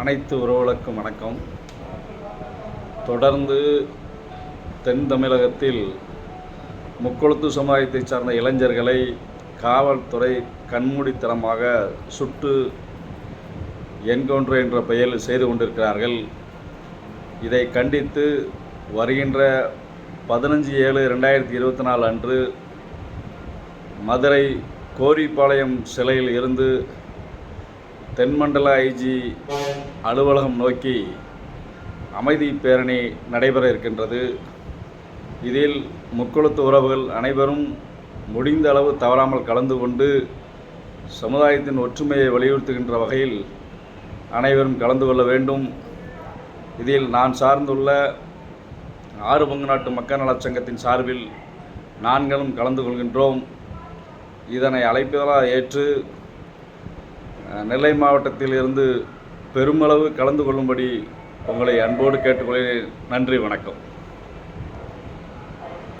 அனைத்து உறவுகளுக்கும் வணக்கம். தொடர்ந்து தென் தமிழகத்தில் முக்கொழுத்து சமுதாயத்தைச் சார்ந்த இளைஞர்களை காவல்துறை கண்மூடித்தனமாக சுட்டு என்கவுண்டர் என்ற பெயரில் செய்து கொண்டிருக்கிறார்கள். இதை கண்டித்து வருகின்ற பதினஞ்சு ஏழு ரெண்டாயிரத்தி இருபத்தி நாலு அன்று மதுரை கோரிப்பாளையம் சிலையில் இருந்து தென்மண்டல ஐஜி அலுவலகம் நோக்கி அமைதி பேரணி நடைபெற இருக்கின்றது. இதில் முக்குளத்து உறவுகள் அனைவரும் முடிந்த அளவு தவறாமல் கலந்து கொண்டு சமுதாயத்தின் ஒற்றுமையை வலியுறுத்துகின்ற வகையில் அனைவரும் கலந்து கொள்ள வேண்டும். இதில் நான் சார்ந்துள்ள ஆறு பங்கு நாட்டு மக்கள் நலச் சங்கத்தின் சார்பில் நான்களும் கலந்து கொள்கின்றோம். இதனை அழைப்பதாக ஏற்று நெல்லை மாவட்டத்தில் இருந்து பெருமளவு கலந்து கொள்ளும்படி உங்களை அன்போடு கேட்டுக்கொள்கிறேன். நன்றி வணக்கம்.